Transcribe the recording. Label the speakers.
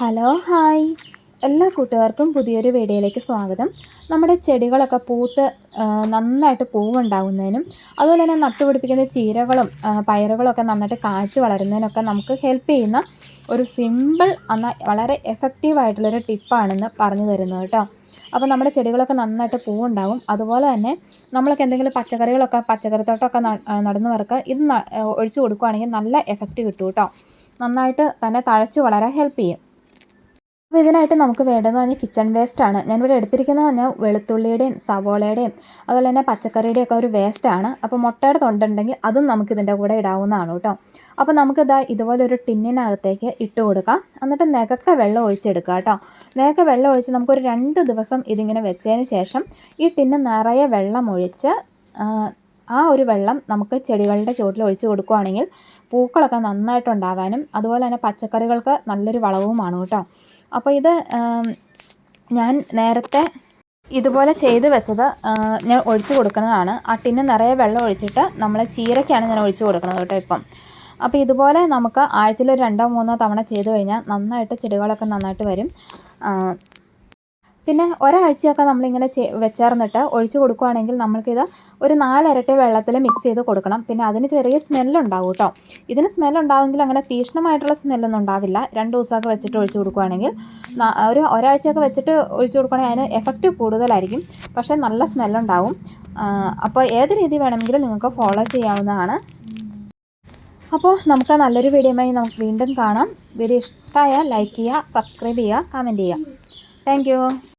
Speaker 1: Hello hi. എല്ലാ കൂട്ടുകാർക്കും പുതിയൊരു വീഡിയോയിലേക്ക് സ്വാഗതം. നമ്മുടെ ചെടികളൊക്കെ പൂത്ത് നന്നായിട്ട് പൂവുണ്ടാകുന്നതിനും അതുപോലെ തന്നെ നട്ടുപിടിപ്പിക്കുന്ന ചീരകളും പയറുകളൊക്കെ നന്നായിട്ട് കാച്ച് വളരുന്നതിനൊക്കെ നമുക്ക് ഹെൽപ്പ് ചെയ്യുന്ന ഒരു സിമ്പിൾ എന്നാൽ വളരെ എഫക്റ്റീവായിട്ടുള്ളൊരു ടിപ്പാണെന്ന് പറഞ്ഞു തരുന്നത് കേട്ടോ. അപ്പോൾ നമ്മുടെ ചെടികളൊക്കെ നന്നായിട്ട് പൂവുണ്ടാവും. അതുപോലെ തന്നെ നമ്മളൊക്കെ എന്തെങ്കിലും പച്ചക്കറികളൊക്കെ പച്ചക്കറിത്തോട്ടമൊക്കെ നടന്നു നടുന്നവർക്ക് ഇത് ഒഴിച്ചു കൊടുക്കുകയാണെങ്കിൽ നല്ല എഫക്റ്റ് കിട്ടും കേട്ടോ നന്നായിട്ട് തന്നെ തഴച്ച് വളരാൻ ഹെൽപ്പ് ചെയ്യും. അപ്പോൾ ഇതിനായിട്ട് നമുക്ക് വേണ്ടതെന്ന് പറഞ്ഞാൽ കിച്ചൺ ആണ്. ഞാനിവിടെ എടുത്തിരിക്കുന്നത് പറഞ്ഞാൽ വെളുത്തുള്ളിയുടെയും സവോളയുടെയും അതുപോലെ തന്നെ പച്ചക്കറിയുടെയും ഒക്കെ ഒരു വേസ്റ്റ് ആണ്. അപ്പോൾ മുട്ടയുടെ തൊണ്ടുണ്ടെങ്കിൽ അതും നമുക്ക് ഇതിന്റെ കൂടെ ഇടാവുന്നതാണ് കേട്ടോ. അപ്പോൾ നമുക്കിതാ ഇതുപോലെ ഒരു ടിന്നിനകത്തേക്ക് ഇട്ട് കൊടുക്കാം. എന്നിട്ട് നികക്ക വെള്ളം ഒഴിച്ചെടുക്കുക കേട്ടോ. നികക്ക വെള്ളം ഒഴിച്ച് നമുക്കൊരു രണ്ട് ദിവസം ഇതിങ്ങനെ വെച്ചതിന് ശേഷം ഈ ടിന്ന് നിറയെ വെള്ളം ഒഴിച്ച് ആ ഒരു വെള്ളം നമുക്ക് ചെടികളുടെ ചുവട്ടിൽ ഒഴിച്ചു കൊടുക്കുകയാണെങ്കിൽ പൂക്കളൊക്കെ നന്നായിട്ടുണ്ടാവാനും അതുപോലെ തന്നെ പച്ചക്കറികൾക്ക് നല്ലൊരു വളവുമാണ് കേട്ടോ. അപ്പോൾ ഇത് ഞാൻ നേരത്തെ ഇതുപോലെ ചെയ്ത് വെച്ചത് ഞാൻ ഒഴിച്ചു കൊടുക്കുന്നതാണ്. ആ ടിന്ന് നിറയെ വെള്ളം ഒഴിച്ചിട്ട് നമ്മൾ ചീരയ്ക്കാണ് ഞാൻ ഒഴിച്ചു കൊടുക്കുന്നത് കേട്ടോ ഇപ്പം. അപ്പോൾ ഇതുപോലെ നമുക്ക് ആഴ്ചയിൽ ഒരു രണ്ടോ മൂന്നോ തവണ ചെയ്ത് കഴിഞ്ഞാൽ നന്നായിട്ട് ചെടികളൊക്കെ നന്നായിട്ട് വരും. പിന്നെ ഒരാഴ്ചയൊക്കെ നമ്മളിങ്ങനെ ചെ വെച്ചേർന്നിട്ട് ഒഴിച്ചു കൊടുക്കുകയാണെങ്കിൽ നമ്മൾക്കിത് ഒരു നാലരട്ടി വെള്ളത്തിൽ മിക്സ് ചെയ്ത് കൊടുക്കണം. പിന്നെ അതിന് ചെറിയ സ്മെല്ലുണ്ടാവും കേട്ടോ ഇതിന് സ്മെല്ലുണ്ടാവുമെങ്കിൽ അങ്ങനെ തീക്ഷ്ണമായിട്ടുള്ള സ്മെല്ലൊന്നും ഉണ്ടാവില്ല. രണ്ട് ദിവസമൊക്കെ വെച്ചിട്ട് ഒഴിച്ചു കൊടുക്കുകയാണെങ്കിൽ ഒരു ഒരാഴ്ചയൊക്കെ വെച്ചിട്ട് ഒഴിച്ചു കൊടുക്കുകയാണെങ്കിൽ അതിന് എഫക്റ്റ് കൂടുതലായിരിക്കും. പക്ഷേ നല്ല സ്മെല്ലുണ്ടാവും. അപ്പോൾ ഏത് രീതി വേണമെങ്കിലും നിങ്ങൾക്ക് ഫോളോ ചെയ്യാവുന്നതാണ്. അപ്പോൾ നമുക്ക് നല്ലൊരു വീഡിയോയുമായി നമുക്ക് വീണ്ടും കാണാം. വീഡിയോ ഇഷ്ടമായ ലൈക്ക് ചെയ്യുക സബ്സ്ക്രൈബ് ചെയ്യുക കമന്റ് ചെയ്യുക. താങ്ക്